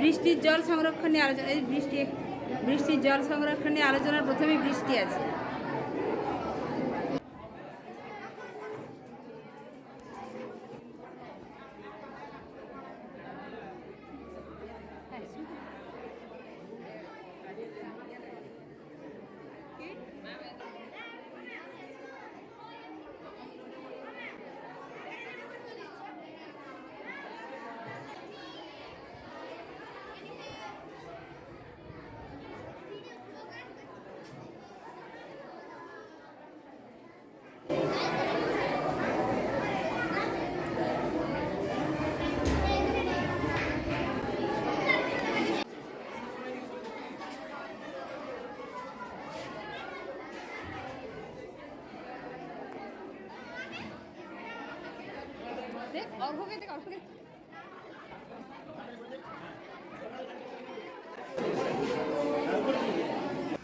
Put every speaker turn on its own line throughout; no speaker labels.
বৃষ্টির জল সংরক্ষণে আলোচনা এই বৃষ্টি বৃষ্টির জল সংরক্ষণে আলোচনার প্রথমেই বৃষ্টি আছে।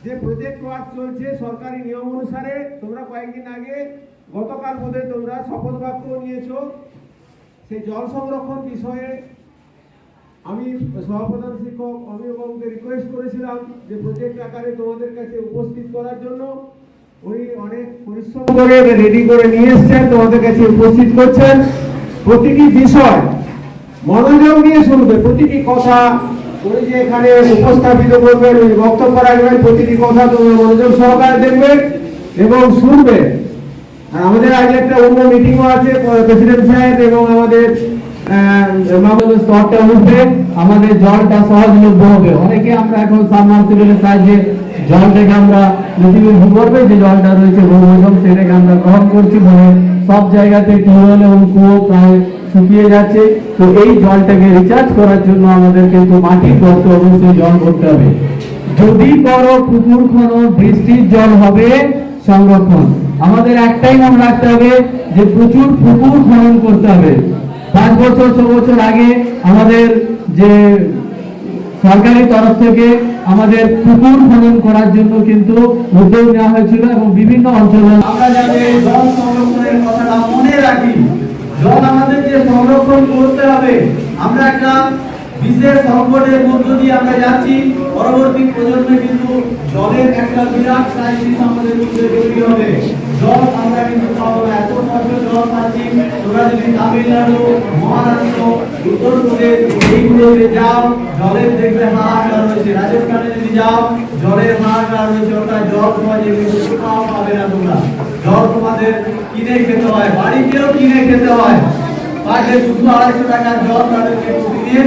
যে প্রজেক্ট ওয়ার্ক চলছে সরকারি নিয়ম অনুসারে, তোমরা কয়েকদিন আগে গতকাল বোধে তোমরা শপথ বাক্য নিয়েছো। সেই জল সংরক্ষণ বিষয়ে আমি সহপ্রধান শিক্ষক অভিভাবককে রিকোয়েস্ট করেছিলাম যে প্রজেক্ট আকারে তোমাদের কাছে উপস্থিত করার জন্য। উনি অনেক পরিশ্রম করে রেডি করে নিয়ে এসছেন, তোমাদের কাছে উপস্থিত করছেন। প্রতিটি বিষয় মনোযোগ নিয়ে শুনবে, প্রতিটি কথা উনি যে এখানে উপস্থাপিত করবেন উনি বক্তব্য রাখবেন প্রতিটি কথা তোমরা মনোযোগ সহকারে দেখবে এবং শুনবে। আর আমাদের আজ একটা অন্য মিটিংও আছে প্রেসিডেন্ট সাহেব এবং আমাদের
স্তরটা উঠবে। আমাদের জলটা সহজলভ্য হবে। অনেকে আমরা এখন সাবমার্সিবলের সাহায্যে জলটাকে আমরা পৃথিবীর ভূগর্ভে যে জলটা রয়েছে, ভূগর্ভ সেটাকে আমরা গ্রহণ করছি বলে সব জায়গাতে টিউবওয়েল এবং কুয়ো প্রায় শুকিয়ে যাচ্ছে। তো এই জলটাকে রিচার্জ করার জন্য আমাদের কিন্তু মাটির গর্ত অবশ্যই জল করতে হবে। যদি করো পুকুর খনন বৃষ্টির জল হবে, সংরক্ষণ। আমাদের একটাই মনে রাখতে হবে যে প্রচুর পুকুর খনন করতে হবে। পাঁচ বছর, ছ বছর আগে আমাদের যে সরকারি তরফ থেকে আমাদের পুকুর খনন করার জন্য কিন্তু উদ্যোগ নেওয়া হয়েছিল এবং বিভিন্ন অঞ্চলে
আমরা যাতে জল সংরক্ষণের কথাটা মনে রাখি। জল আমাদেরকে সংরক্ষণ করতে হবে। আমরা একটা বিশেষ সংকটের মধ্য দিয়ে আমরা যাচ্ছি। পরবর্তী প্রজন্মে কিন্তু জলের একটা বিরাট ক্রাইসিস আমাদের মধ্যে তৈরি হবে। জল আমরা কিন্তু পাবো এত কষ্ট জল পাচ্ছি। তোমরা যদি তামিলনাড়ু, মহারাষ্ট্র, উত্তরপ্রদেশ এইগুলোতে যাও, জলের দেখবে হাহাকার রয়েছে। রাজস্থানে যদি যাও, জলের হাহাকার রয়েছে। ওটা জল সহজে কিন্তু কোথাও পাবে না তোমরা। জল তোমাদের কিনে খেতে হয়। বাড়িতেও কিনে খেতে হয়। পাশে দুশো আড়াইশো টাকার জল তাদেরকে প্রতিদিন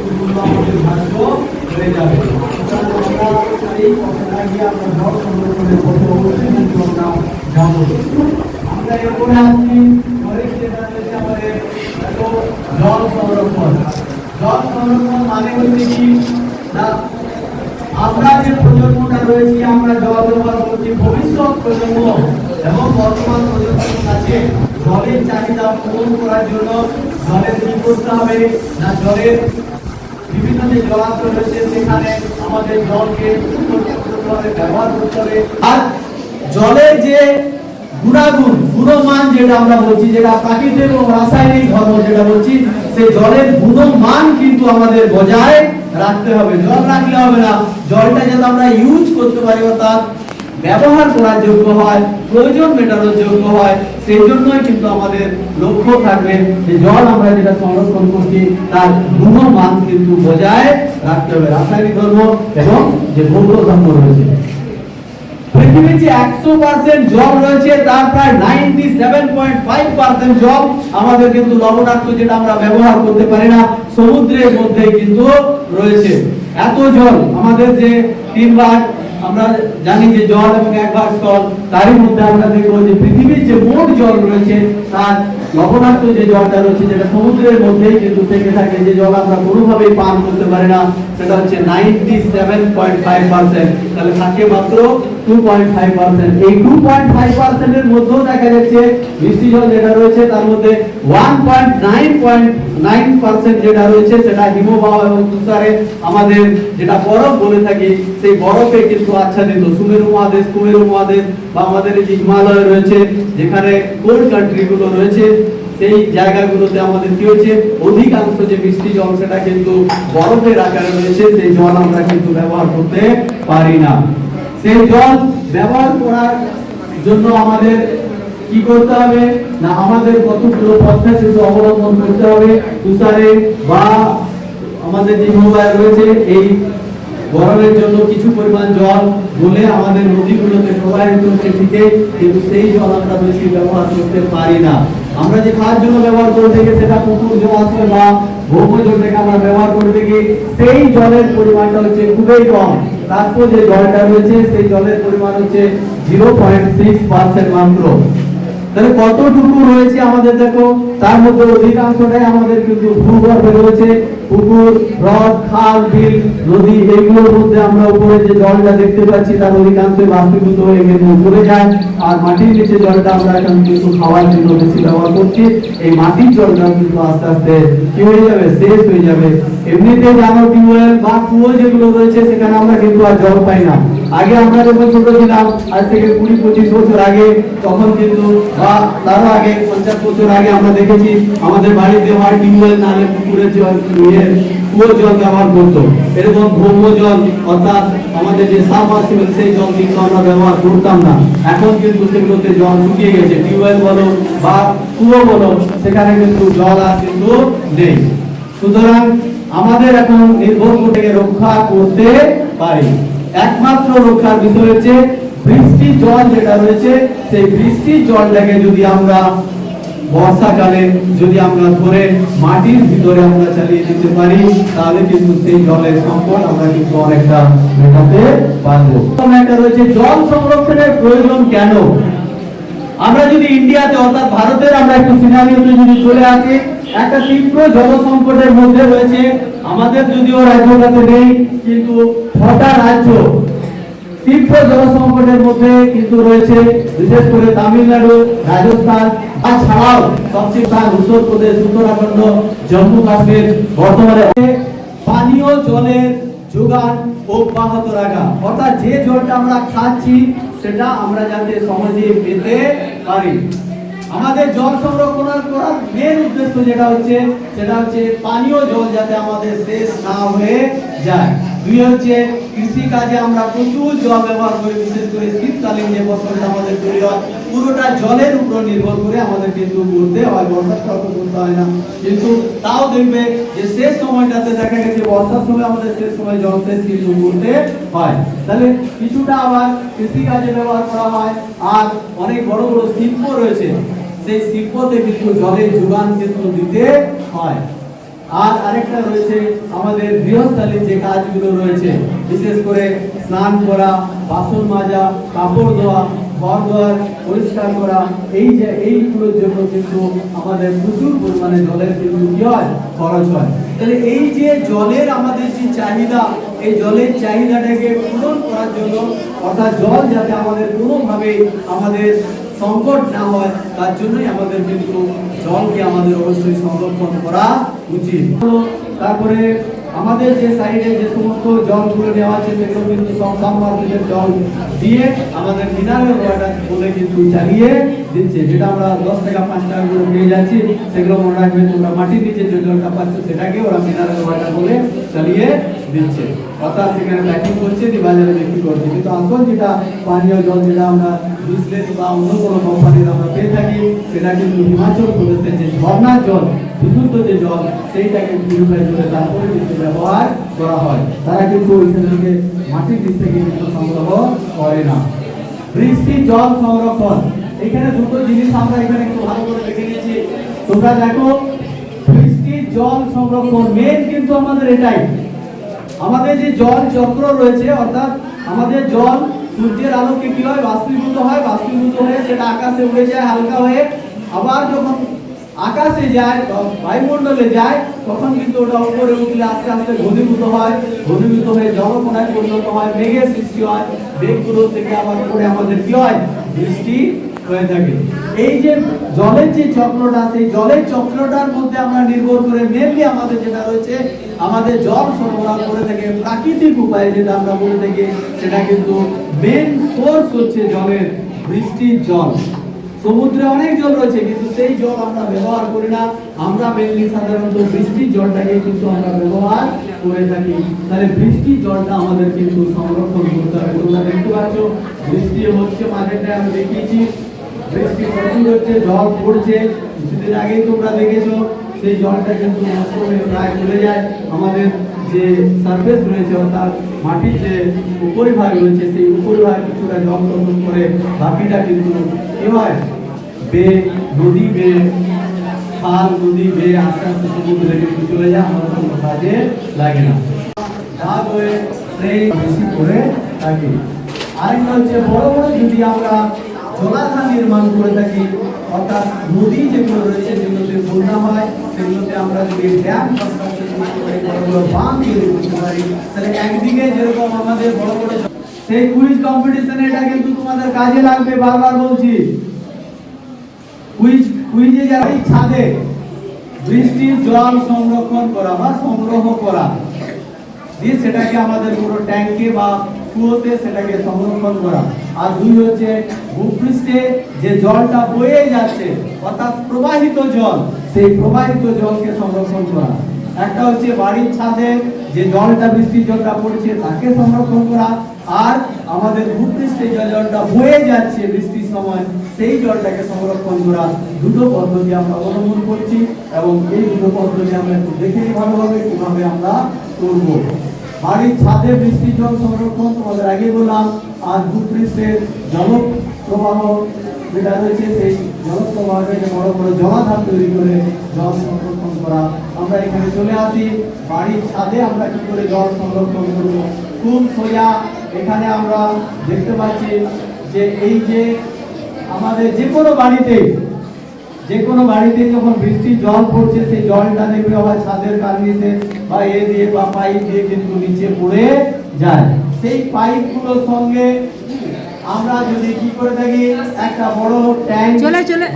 আমরা জল সংরক্ষণ সংরক্ষণ মানে হচ্ছে আমরা যে প্রজন্মটা রয়েছি, আমরা জল ব্যবহার করছি ভবিষ্যৎ প্রজন্ম এবং বর্তমান প্রজন্মের কাছে জলের চাহিদা পূরণ করার জন্য জলের কি করতে হবে না জলের বিভিন্ন যে জলাশয় রয়েছে সেখানে আমাদের জলকে ব্যবহার করতে হবে। আর জলের যে গুণাগুণ, গুণমান যেটা আমরা বলছি, যেটা প্রাকৃতিক এবং রাসায়নিক ধর্ম যেটা বলছি, সেই জলের গুণমান কিন্তু আমাদের বজায় রাখতে হবে। জল রাখলে হবে না। জলটা যাতে আমরা ইউজ করতে পারি, অর্থাৎ ব্যবহার করার যোগ্য হয়, প্রয়োজন মেটানোর যোগ্য হয় সেই জন্যই কিন্তু আমাদের লক্ষ্য থাকবে যে জল আমরা যেটা সংরক্ষণ করছি, তার গুণমান কিন্তু বজায় রাখতে হবে। রাসায়নিক ধর্ম এবং যে ভৌত ধর্ম রয়েছে। পৃথিবীর যে একশো পার্সেন্ট জল রয়েছে, তার প্রায় ninety seven point five percent জল আমাদের কিন্তু লবণাক্ত যেটা আমরা ব্যবহার করতে পারি না, সমুদ্রের মধ্যে কিন্তু রয়েছে। এত জল আমাদের যে তিন ভাগ আমরা জানি যে জল এবং এক ভাগ স্থল তারই মধ্যে আমরা দেখব যে পৃথিবীর যে মোট জল রয়েছে, তার লবণাক্ত যে জলটা রয়েছে, যেটা সমুদ্রের মধ্যেই কিন্তু থেকে থাকে, যে জল আমরা কোনোভাবেই পান করতে পারি না, সেটা হচ্ছে ninety seven point five percent তাহলে থাকে মাত্র টু পয়েন্ট ফাইভ পার্সেন্ট এই টু পয়েন্ট ফাইভ পার্সেন্টের মধ্যেও দেখা যাচ্ছে বৃষ্টি জল যেটা রয়েছে, তার মধ্যে one point nine point nine percent যেটা রয়েছে, সেটা হিমবাহ এবং তুষারে আমাদের যেটা বরফ বলে থাকি, সেই বরফে কিন্তু আচ্ছাদিত। সুমেরু মহাদেশ, কুমেরু মহাদেশ বা আমাদের যে হিমালয় রয়েছে, যেখানে কোল্ড কান্ট্রি গুলো রয়েছে, সেই জায়গাগুলোতে আমাদের কি হচ্ছে? অধিকাংশ যে বৃষ্টি জল, সেটা কিন্তু বরফের আকারে রয়েছে, সেই জল আমরা কিন্তু ব্যবহার করতে পারি না। সেই জল ব্যবহার করার জন্য আমাদের কি করতে হবে? না, আমাদের কতগুলো পদ্ধতি কিন্তু অবলম্বন করতে হবে? তুষারে বা আমাদের যে মোবাইল রয়েছে, এই গরমের জন্য কিছু পরিমাণ জল বলে আমাদের নদীগুলোতে প্রবাহিত হচ্ছে ঠিকই, কিন্তু সেই জল আমরা বেশি ব্যবহার করতে পারি না। আমরা যে খাওয়ার জন্য ব্যবহার করে থাকি সেটা পুকুর জলাশয় বা ভৌমজল থেকে আমরা ব্যবহার করে থাকি সেই জলের পরিমাণটা হচ্ছে খুবই কম। তারপর যে জলটা রয়েছে, সেই জলের পরিমাণ হচ্ছে জিরো পয়েন্ট সিক্স পার্সেন্ট মাত্র। তাহলে কতটুকু রয়েছে আমাদের দেখো? তার মধ্যে অধিকাংশটাই আমাদের কিন্তু ভূগর্ভে রয়েছে। পুকুর, হ্রদ, খাল, বিল, নদী, এগুলোর মধ্যে আমরা উপরে যে জলটা দেখতে পাচ্ছি, তার অধিকাংশই বাষ্পীভূত হয়ে কিন্তু উপরে যায়। আর মাটির নিচে জলটা আমরা এখন কিন্তু খাওয়ার জন্য বেশি ব্যবহার করছি। এই মাটির জলটা কিন্তু আস্তে আস্তে কি হয়ে যাবে? শেষ হয়ে যাবে। এমনিতে জানো টিউবওয়েল বা কুয়ো যেগুলো রয়েছে, সেখানে আমরা কিন্তু আর জল পাই না। আগে আমরা যখন ছোট ছিলাম, আজ থেকে কুড়ি পঁচিশ বছর আগে, তখন কিন্তু, বা তারও আগে পঞ্চাশ বছর আগে আমরা দেখেছি, আমাদের বাড়িতে হয় টিউবওয়েল নালে পুকুরের জল ইয়ে কুয়োর জল ব্যবহার করতো। এরকম ভৌম জল, অর্থাৎ আমাদের যে সাবমার্সিবল, সেই জল কিন্তু আমরা ব্যবহার করতাম না। এখন কিন্তু সেগুলোতে জল শুকিয়ে গেছে। টিউবওয়েল বলো বা কুয়ো বলো, সেখানে কিন্তু জল আর কিন্তু নেই। সুতরাং আমাদের এখন নির্ভর থেকে রক্ষা করতে পারি। একমাত্র রক্ষার বিষয় হচ্ছে বৃষ্টির জল যেটা রয়েছে, সেই বৃষ্টির জলটাকে যদি আমরা বর্ষাকালে যদি আমরা ধরে মাটির ভিতরে আমরা চালিয়ে দিতে পারি, তাহলে কিন্তু সেই জলের সংকট আমরা কিন্তু অনেকটা মেটাতে পারব। একটা রয়েছে, জল সংরক্ষণের প্রয়োজন কেন? আমরা যদি ইন্ডিয়াতে, অর্থাৎ ভারতের, আমরা একটু সিনারিওতে যদি চলে আসি, একটা তীব্র জল সংকটের মধ্যে রয়েছে। আমাদের যদিও রাজ্যটাতে নেই, কিন্তু ছটা রাজ্য তীব্র জল সংকটের মধ্যে কিন্তু রয়েছে, বিশেষ করে তামিলনাড়ু, রাজস্থান, আর ছাড়াও সবচেয়ে উত্তরপ্রদেশ, উত্তরাখণ্ড, জম্মু কাশ্মীর, বর্তমানে পানীয় জলের যোগান অব্যাহত রাখা। অর্থাৎ যে জলটা আমরা খাচ্ছি, সেটা আমরা যাতে সহজে পেতে পারি। আমাদের জল সংরক্ষণ করার মেন উদ্দেশ্য যেটা হচ্ছে, সেটা হচ্ছে পানীয় জল যাতে আমাদের শেষ না হয়ে যায়। দুই হচ্ছে কৃষি কাজে আমরা প্রচুর জল ব্যবহার করি, বিশেষ করে শীতকালীন যে ফসলটা আমাদের তৈরি হয়, পুরোটা জলের উপর নির্ভর করে আমাদের কিন্তু করতে হয়, বর্ষার অত করতে হয় না। কিন্তু তাও দেখবে যে শেষ সময়টাতে দেখা গেছে, বর্ষার সময় আমাদের শেষ সময় জল শেষ কিন্তু করতে হয়। তাহলে কিছুটা আবার কৃষিকাজে ব্যবহার করা হয়, আর অনেক বড় বড় শিল্প রয়েছে। সেই শিল্পতে কিন্তু জলের যোগান কিন্তু দিতে হয়। আর আরেকটা রয়েছে আমাদের গৃহস্থালীর যে কাজগুলো রয়েছে, বিশেষ করে স্নান করা, বাসন মাজা, কাপড় ধোয়া ঘর পরিষ্কার করা, এই যে এইগুলোর জন্য কিন্তু আমাদের প্রচুর পরিমাণে জলের কিন্তু কি হয়? খরচ হয়। তাহলে এই যে জলের আমাদের যে চাহিদা, এই জলের চাহিদাটাকে পূরণ করার জন্য অর্থাৎ জল যাতে আমাদের কোনোভাবে আমাদের সংকট না হয়, তার জন্যই আমাদের কিন্তু জলকে আমাদের অবশ্যই সংরক্ষণ করা উচিত। তারপরে আমাদের যে সাইডে যে সমস্ত জলগুলো নেওয়া আছে সেগুলো কিন্তু সাবমার্সিবল জল দিয়ে আমাদের মিনারেল ওয়াটার বলে কিন্তু চালিয়ে দিচ্ছে। যেটা আমরা দশ টাকা পাঁচ টাকা করে পেয়ে যাচ্ছি, সেগুলো মনে রাখবেন তোমরা মাটির নিচে যে জলটা পাচ্ছ, সেটাকে ওরা মিনারেল ওয়াটার বলে চালিয়ে দিচ্ছে। অর্থাৎ সেখানে প্যাকিং করছে, দিয়ে বাজারে বিক্রি করছে। কিন্তু আসল যেটা পানীয় জল যেটা আমরা বিসলেট বা অন্য কোনো কোম্পানির আমরা পেয়ে থাকি, সেটা কিন্তু হিমাচল প্রদেশের যে ঝর্ণার জল বিশুদ্ধ যে জল, সেইটাকে পিউরিফাই করে তারপরে কিন্তু ব্যবহার করা হয়। তারা কিন্তু ওইখান মাটির নিচ থেকে কিন্তু সংগ্রহ করে না। বৃষ্টির জল সংরক্ষণ, এখানে দুটো জিনিস আমরা এখানে একটু ভালো করে দেখে নিয়েছি তোমরা দেখো বৃষ্টির জল সংরক্ষণ মেন কিন্তু আমাদের এটাই। আমাদের যে জল চক্র রয়েছে, অর্থাৎ আমাদের জল সূর্যের আলোকে কি হয়? বাষ্পীভূত হয়, বাষ্পীভূত হয়ে সেটা আকাশে উড়ে যায় হালকা হয়ে। আবার যখন আকাশে যায় বায়ুমণ্ডলে যায়, তখন কিন্তু ওটা উপরে উঠলে আস্তে আস্তে ঘনীভূত হয়। ঘনীভূত হয়ে জলকণায় পরিণত হয়, মেঘের সৃষ্টি হয়। মেঘগুলো থেকে আবার পরে আমাদের কি হয়? বৃষ্টি হয়ে থাকে। এই যে জলের যে চক্রটা, সেই জলের চক্রটার মধ্যে আমরা নির্ভর করে মেনলি আমাদের যেটা রয়েছে, আমাদের জল সরবরাহ করে থাকে প্রাকৃতিক উপায়ে যেটা আমরা বলে থাকি, সেটা কিন্তু মেন সোর্স হচ্ছে জলের বৃষ্টির জল। সমুদ্রে অনেক জল রয়েছে, কিন্তু সেই জল আমরা ব্যবহার করি না। আমরা মেনলি সাধারণত বৃষ্টির জলটাকে কিন্তু আমরা ব্যবহার করে থাকি। তাহলে বৃষ্টির জলটা আমাদের কিন্তু সংরক্ষণ করতে হবে। তোমরা দেখতে পাচ্ছ, বৃষ্টি হচ্ছে মাঝেটায় আমি দেখিয়েছি। বৃষ্টি প্রচুর হচ্ছে জল পড়ছে। কিছুদিন আগেই তোমরা দেখেছ, সেই জলটা কিন্তু নষ্ট হয়ে প্রায় চলে যায়। আমাদের যে সারফেস রয়েছে অর্থাৎ মাটির যে উপরিভাগ রয়েছে, সেই উপরিভাগ কিছুটা জল শোষণ করে বাকিটা কিন্তু কি হয়? বে, নদী বে, খাল, নদী বে আস্তে আস্তে সমুদ্রে কিন্তু চলে যায়, আমাদের কোনো কাজে লাগে না। ভাগ হয়ে সেই বেশি করে থাকি। আরেকটা হচ্ছে বড় বড় যদি আমরা জলাধার নির্মাণ করে থাকি। অর্থাৎ নদী যেগুলো রয়েছে, যেগুলোতে বন্যা হয়, সেগুলোতে আমরা যদি ড্যাম কাজে লাগবে, বারবার বলছি। ছাদে বৃষ্টির জল সংরক্ষণ করা বা সংগ্রহ করা, দিয়ে সেটাকে আমাদের পুরো ট্যাঙ্কে বা কুয়োতে সেটাকে সংরক্ষণ করা। আর দুই হচ্ছে ভূপৃষ্ঠে যে জলটা বয়ে যাচ্ছে, অর্থাৎ প্রবাহিত জল, সেই প্রবাহিত জলকে সংরক্ষণ করা। একটা হচ্ছে বাড়ির ছাদে যে জলটা বৃষ্টির জলটা পড়ছে, তাকে সংরক্ষণ করা। আর আমাদের ভূপৃষ্ঠে যে জলটা বয়ে যাচ্ছে বৃষ্টির সময়, সেই জলটাকে সংরক্ষণ করা। দুটো পদ্ধতি আমরা অবলম্বন করছি এবং এই দুটো পদ্ধতি আমরা একটু দেখে ভালোভাবে, কীভাবে আমরা করব। বাড়ির ছাদে বৃষ্টির জল সংরক্ষণ তোমাদের আগে বললাম, আর ভূপৃষ্ঠের জল প্রবাহ যেটা রয়েছে, সেই জল প্রবাহকে বড় বড় জলাধার তৈরি করে জল সংরক্ষণ করা। আমরা এখানে চলে আসি, বাড়ির ছাদে আমরা কি করে জল সংরক্ষণ করব? খুব সোজা এখানে আমরা দেখতে পাচ্ছি যে এই যে আমাদের যে কোনো বাড়িতে যে কোনো বাড়িতে যখন বৃষ্টির জল পড়ছে সেই জলটা দেখবে আবার ছাদের কার্নিসে বা এ দিয়ে বা পাইপ দিয়ে কিন্তু নিচে পড়ে যায় সেই পাইপগুলোর সঙ্গে আমরা যদি কি করে থাকি একটা বড় ট্যাঙ্ক।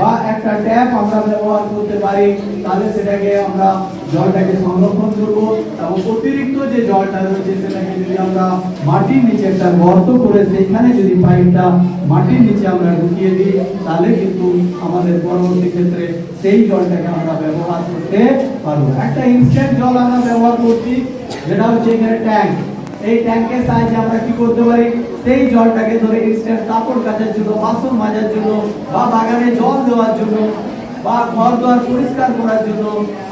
বা একটা ট্যাপ আমরা ব্যবহার করতে পারি তাহলে সেটাকে আমরা জলটাকে সংরক্ষণ করব। এবং অতিরিক্ত যে জলটা রয়েছে, সেটাকে যদি আমরা মাটির নিচে একটা গর্ত করে সেইখানে যদি পাইপটা মাটির নিচে আমরা ঢুকিয়ে দিই, তাহলে কিন্তু আমাদের পরবর্তী ক্ষেত্রে সেই জলটাকে আমরা ব্যবহার করতে পারব। একটা ইনস্ট্যান্ট জল আমরা ব্যবহার করছি, যেটা হচ্ছে এখানে ট্যাঙ্ক এই ট্যাঙ্কের সাহায্যে আমরা কি করতে পারি? সেই জলটাকে ধরে ইনস্ট্যান্ট কাপড় কাচার জন্য, বাসন মাজার জন্য বা বাগানে জল দেওয়ার জন্য বা ঘর দোয়ার পরিষ্কার করার জন্য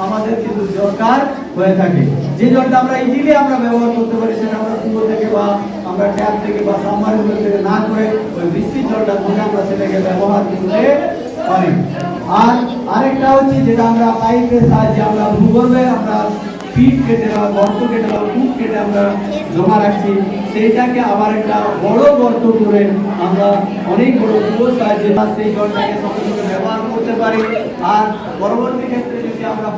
আমাদের কিন্তু দরকার হয়ে থাকে। যে জলটা আমরা ইজিলি আমরা ব্যবহার করতে পারি, সেটা আমরা কুয়ো থেকে বা আমরা ট্যাপ থেকে বা সাবমার্সিবল থেকে না করে ওই বৃষ্টির জলটা ধরে আমরা সেটাকে ব্যবহার করতে পারি। আর আরেকটা হচ্ছে যেটা আমরা পাইপের সাহায্যে আমরা ভূগর্ভে আমরা পিট কেটে বা গর্ত কেটে বা কূপ কেটে আমরা জমা রাখছি, সেইটাকে আবার একটা বড় গর্ত করে আমরা অনেক বড় কুয়োর সাহায্যে সেই জলটাকে সঙ্গে করতে পারি। আর পরবর্তী ক্ষেত্রে যদি আমরা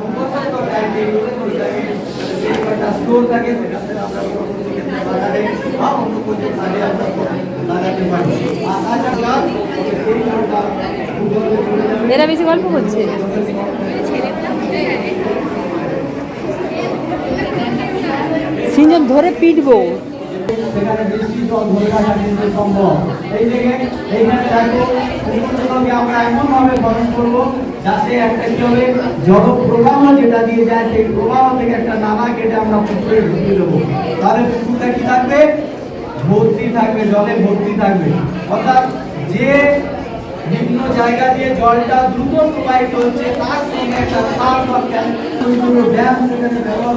এরা বেশি গল্প করছে। সিঞ্জন ধরে পিটবো।
সেখানে বৃষ্টি জল ধরে রাখা কিন্তু সম্ভব। এই থেকে এইখানে দেখো সমুদ্রকে আমরা এমন ভাবে গঠন করব যাতে একটা কি হবে জল প্রবাহ যেটা দিয়ে যায়, সেই প্রবাহ থেকে একটা নালা কেটে আমরা পুকুরে ঢুকিয়ে দেবো। তাহলে পুকুরটা কি থাকবে? ভর্তি থাকবে, জলে ভর্তি থাকবে। অর্থাৎ যে বিভিন্ন জায়গা দিয়ে জলটা দ্রুত প্রবাহিত হচ্ছে, তার সঙ্গে একটা খাল বা ড্যাম সেখানে ব্যবহার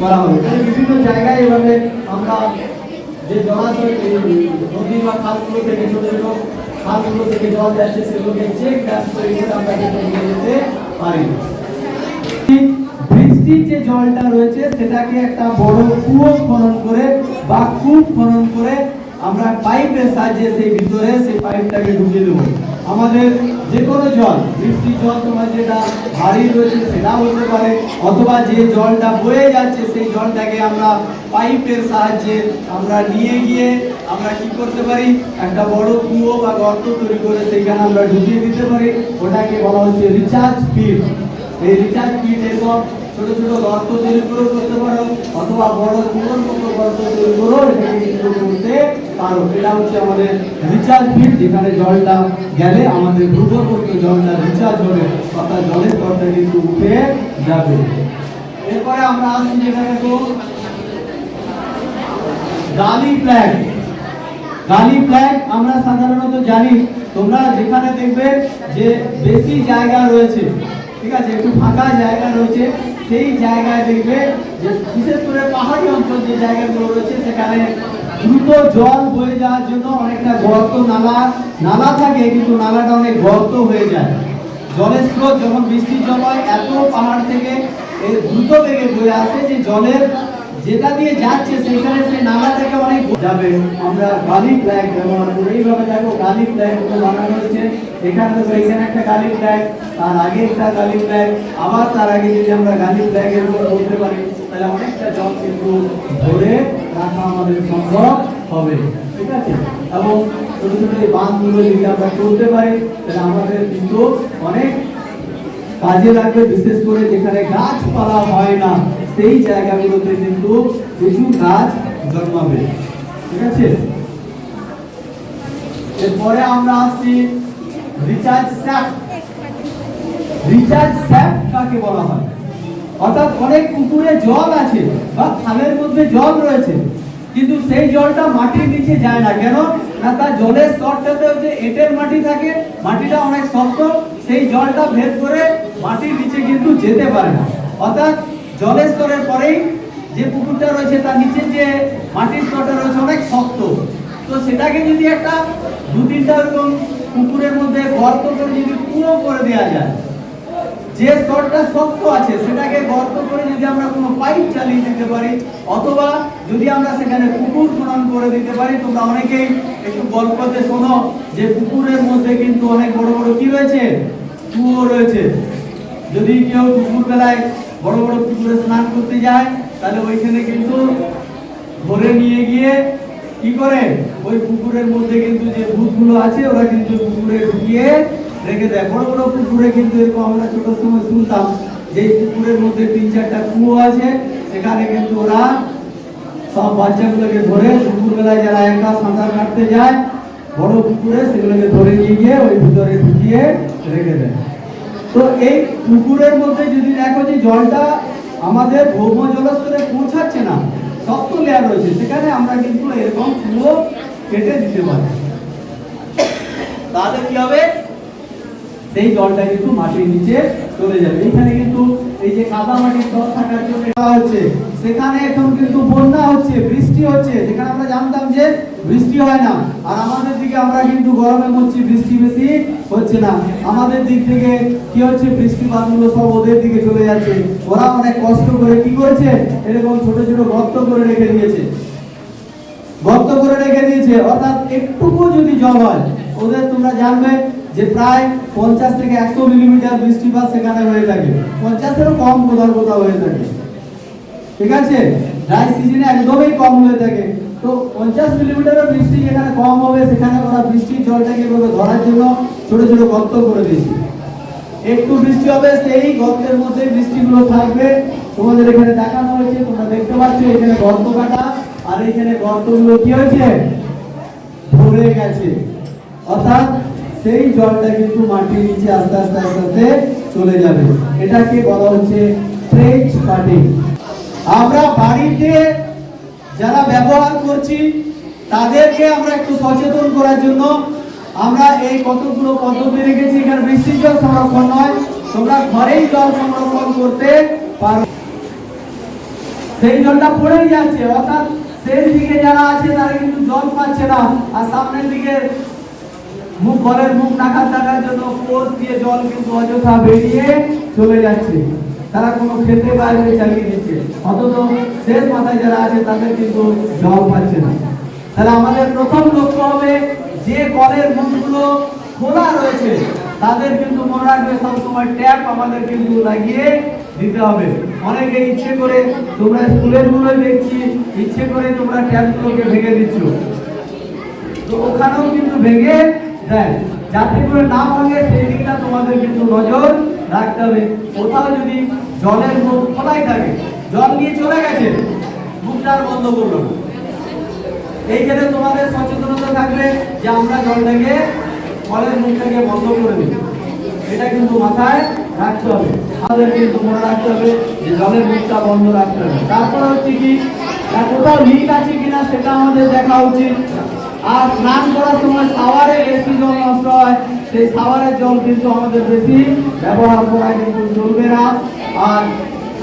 করা হবে। তাহলে বিভিন্ন জায়গায় এভাবে আমরা যে জলাশয় নদী বা খালগুলো থেকে ছোট ছোট খালগুলো থেকে জল যাচ্ছে সেগুলোকে চেক ড্যাম তৈরি করে আমরা কিন্তু নিয়ে যেতে পারি। যে জলটা রয়েছে, সেটাকে একটা বড় কুয়ো খনন করে বা কূপ খনন করে আমরা পাইপের সাহায্যে সেই ভিতরে সেই পাইপটাকে ঢুকিয়ে দেবো। আমাদের যে কোনো জল বৃষ্টির জল তোমার যেটা ভারী রয়েছে সেটা হতে পারে, অথবা যে জলটা বয়ে যাচ্ছে সেই জলটাকে আমরা পাইপের সাহায্যে আমরা নিয়ে গিয়ে আমরা কি করতে পারি? একটা বড় কুয়ো বা গর্ত তৈরি করে সেইখানে আমরা ঢুকিয়ে দিতে পারি। ওটাকে বলা হচ্ছে রিচার্জ পিট এই রিচার্জ পিট এরকম ছোট ছোট গর্ত তৈরি করে করতে পারো, অথবা বড় কুয়োর মতো গর্ত তৈরি করেও এটাকে কিন্তু করতে পারো। এটা হচ্ছে আমাদের রিচার্জ পিট যেখানে জলটা গেলে আমাদের ভূগর্ভস্থ জলটা রিচার্জ হবে, অর্থাৎ জলের স্তরটা কিন্তু উঠে যাবে। এরপরে আমরা আসছি যেখানে তো গালি ফ্ল্যাগ গালি ফ্ল্যাগ আমরা সাধারণত জানি, তোমরা যেখানে দেখবে যে বেশি জায়গা রয়েছে, ঠিক আছে, একটু ফাঁকা জায়গা রয়েছে সেই জায়গায় দেখবে যে বিশেষ করে পাহাড়ি অঞ্চল যে জায়গাগুলো রয়েছে, সেখানে দ্রুত জল বয়ে যাওয়ার জন্য অনেকটা গর্ত নালা নালা থাকে, কিন্তু নালাটা অনেক গর্ত হয়ে যায়। জলের স্রোত যখন বৃষ্টির জল হয়, এত পাহাড় থেকে দ্রুত বেগে বয়ে আসে যে জলের যেটা দিয়ে যাচ্ছে, সেখানে সেই নালা থেকে অনেক যাবে। আমরা গালি ফ্ল্যাগ ব্যবহার করি। এইভাবে দেখো, গালি ফ্ল্যাগ বানানো হচ্ছে এখানে তো এখানে একটা গালি ফ্ল্যাগ তার আগে একটা গালি ফ্ল্যাগ আবার তার আগে যদি আমরা গালি ফ্ল্যাগ এর উপর বলতে পারি, তাহলে অনেকটা জল কিন্তু ধরে রাখা আমাদের সম্ভব হবে। ঠিক আছে? এবং ছোট ছোট এই বাঁধগুলো যদি আমরা করতে পারি, তাহলে আমাদের কিন্তু অনেক কাজে লাগবে, বিশেষ করে যেখানে গাছপালা হয় না। সেই জায়গাগুলোতে কিন্তু প্রচুর গাছ জন্মাবে। ঠিক আছে? এরপরে আমরা আসছি রিচার্জ স্যাপ। রিচার্জ স্যাপ কাকে বলা হয়? অর্থাৎ অনেক পুকুরে জল আছে বা খালের মধ্যে জল রয়েছে, কিন্তু সেই জলটা মাটির নিচে যায় না। কেন? না তার জলের স্তরটাতে হচ্ছে এঁটেল মাটি থাকে, মাটিটা অনেক শক্ত, সেই জলটা ভেদ করে মাটির নিচে কিন্তু যেতে পারে না। অর্থাৎ জলের স্তরের পরেই যে পুকুরটা রয়েছে, তার নিচে যে মাটির স্তরটা রয়েছে অনেক শক্ত। তো সেটাকে যদি একটা দু তিনটা এরকম পুকুরের মধ্যে গর্ত করে যদি পুরো করে দেওয়া যায়, যে স্তরটা শক্ত আছে, সেটাকে গর্ত করে যদি আমরা কোনো পাইপ চালিয়ে দিতে পারি, অথবা যদি আমরা সেখানে পুকুর খনন করে দিতে পারি, তোমরা অনেকেই একটু গল্পতে শোনো, যে পুকুরের মধ্যে কিন্তু অনেক বড় বড় কি রয়েছে? কুয়ো রয়েছে। যদি কেউ দুপুর বেলায় বড় বড় পুকুরে স্নান করতে যায়, তাহলে ওইখানে কিন্তু ধরে নিয়ে গিয়ে কি করে? ওই পুকুরের মধ্যে কিন্তু যে ভূতগুলো আছে, ওরা কিন্তু পুকুরে ঢুকিয়ে রেখে দেয়। বড় বড় পুকুরে কিন্তু এরকম আমরা ছোট সময় শুনতাম, যে পুকুরের মধ্যে তিন চারটা কুয়ো আছে, সেখানে কিন্তু ওরা সব বাচ্চাগুলোকে ধরে দুপুরবেলায় যারা একা সাঁতার কাটতে যায়, বড় পুকুরে সেগুলোকে ধরে নিয়ে গিয়ে ওই ভিতরে ঢুকিয়ে রেখে দেয়। তো এই পুকুরের মধ্যে যদি দেখো যে জলটা আমাদের ভৌম জলস্তরে পৌঁছাচ্ছে না, শক্ত লেয়ার রয়েছে, সেখানে আমরা কিন্তু এরকম পুরো কেটে দিতে পারি। তাহলে কি হবে? সেই জলটা কিন্তু মাটির নিচে চলে যাবে। এখানে কিন্তু এই যে কাদা মাটির স্তর থাকার জন্য হচ্ছে। সেখানে এখন কিন্তু বন্যা হচ্ছে, বৃষ্টি হচ্ছে। যেখানে আমরা জানতাম যে বৃষ্টি হয় না। আর আমাদের দিকে আমরা কিন্তু গরমে মরছি, বৃষ্টি বেশি হচ্ছে না। আমাদের দিক থেকে কি হচ্ছে? বৃষ্টিপাতগুলো সব ওদের দিকে চলে যাচ্ছে। ওরা অনেক কষ্ট করে কি করেছে? এরকম ছোট ছোট গর্ত করে রেখে দিয়েছে। গর্ত করে রেখে দিয়েছে। অর্থাৎ একটুকু যদি জল হয়, ওদের তোমরা জানবে যে প্রায় পঞ্চাশ থেকে একশো মিলিমিটার বৃষ্টিপাত সেখানে হয়ে থাকে। পঞ্চাশেরও কম কোথাও কোথাও হয়ে থাকে। ঠিক আছে? ড্রাই সিজনে একদমই কম হয়ে থাকে। তো পঞ্চাশ মিলিমিটারও বৃষ্টি যেখানে কম হবে, সেখানে ওরা বৃষ্টির জলটাকে এভাবে ধরার জন্য ছোট ছোট গর্ত করে দিয়েছে। একটু বৃষ্টি হবে, সেই গর্তের মধ্যে বৃষ্টিগুলো থাকবে। তোমাদের এখানে দেখানো হয়েছে, তোমরা দেখতে পাচ্ছ, এখানে গর্ত কাটা। আর এখানে গর্তগুলো কি হয়েছে? ভরে গেছে। অর্থাৎ সেই জলটা কিন্তু মাটির নিচে আস্তে আস্তে আস্তে আস্তে চলে যাবে। এটাকে বলা হচ্ছে ফ্রেঞ্চ কাটিং আমরা বাড়িতে যারা ব্যবহার করছি, তাদেরকে আমরা একটু সচেতন করার জন্য আমরা এই কতগুলো পদ্ধতি রেখেছি। এখানে বৃষ্টির জল সংরক্ষণ নয়, তোমরা ঘরেই জল সংরক্ষণ করতে পারো। সেই জলটা পড়েই যাচ্ছে, অর্থাৎ সেই দিকে যারা আছে, তারা কিন্তু জল পাচ্ছে না। আর সামনের দিকে মুখ ঘরের মুখ নাকাত থাকার জন্য কোষ দিয়ে জল কিন্তু অযথা বেরিয়ে চলে যাচ্ছে। তারা কোনো খেতে বাইরে চালিয়ে দিচ্ছে। অথচ শেষ মাথায় যারা আছে, তাদের কিন্তু জল পাচ্ছে না। তাহলে আমাদের প্রথম লক্ষ্য হবে, যে কলের মুখগুলো খোলা রয়েছে, তাদের কিন্তু মনে রাখবে সবসময় ট্যাপ আমাদের কিন্তু লাগিয়ে দিতে হবে। অনেকে ইচ্ছে করে তোমরা স্কুলেরগুলো দেখছি, ইচ্ছে করে তোমরা ট্যাপগুলোকে ভেঙে দিচ্ছ। তো ওখানেও কিন্তু ভেঙে দেয় যাতে করে না ভাঙে, সেই দিকটা তোমাদের কিন্তু নজর রাখতে হবে। কোথাও যদি জলের মুখ খোলাই থাকে, জল নিয়ে চলে গেছে, মুখটা আর বন্ধ করল এই ক্ষেত্রে তোমাদের সচেতনতা থাকবে যে আমরা জলটাকে, কলের মুখটাকে বন্ধ করে দিই এটা কিন্তু মাথায় রাখতে হবে। আমাদের কিন্তু মনে রাখতে হবে যে জলের মুখটা বন্ধ রাখতে হবে। তারপরে হচ্ছে কি কোথাও লিক আছে কিনা সেটা আমাদের দেখা উচিত। আর স্নান করার সময় শাওয়ারে বেশি জল নষ্ট হয়, সেই শাওয়ারের জল কিন্তু আমাদের বেশি ব্যবহার করা কিন্তু চলবে না। আর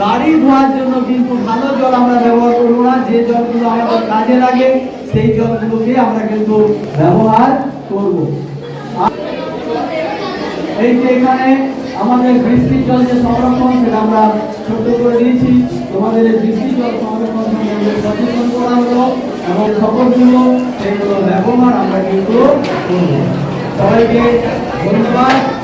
গাড়ি ধোয়ার জন্য কিন্তু ভালো জল আমরা ব্যবহার করব না, যে জলগুলো আমাদের কাজে লাগে, সেই জলগুলোকে আমরা কিন্তু ব্যবহার করব। এই যে এখানে আমাদের বৃষ্টির জল যে সংরক্ষণ, সেটা আমরা ছোট করে দিয়েছি। তোমাদের এই বৃষ্টির জল সংরক্ষণ সচেতন করা হলো, এবং সকলগুলো সেগুলো ব্যবহার আমরা কিন্তু করব। সবাইকে ধন্যবাদ।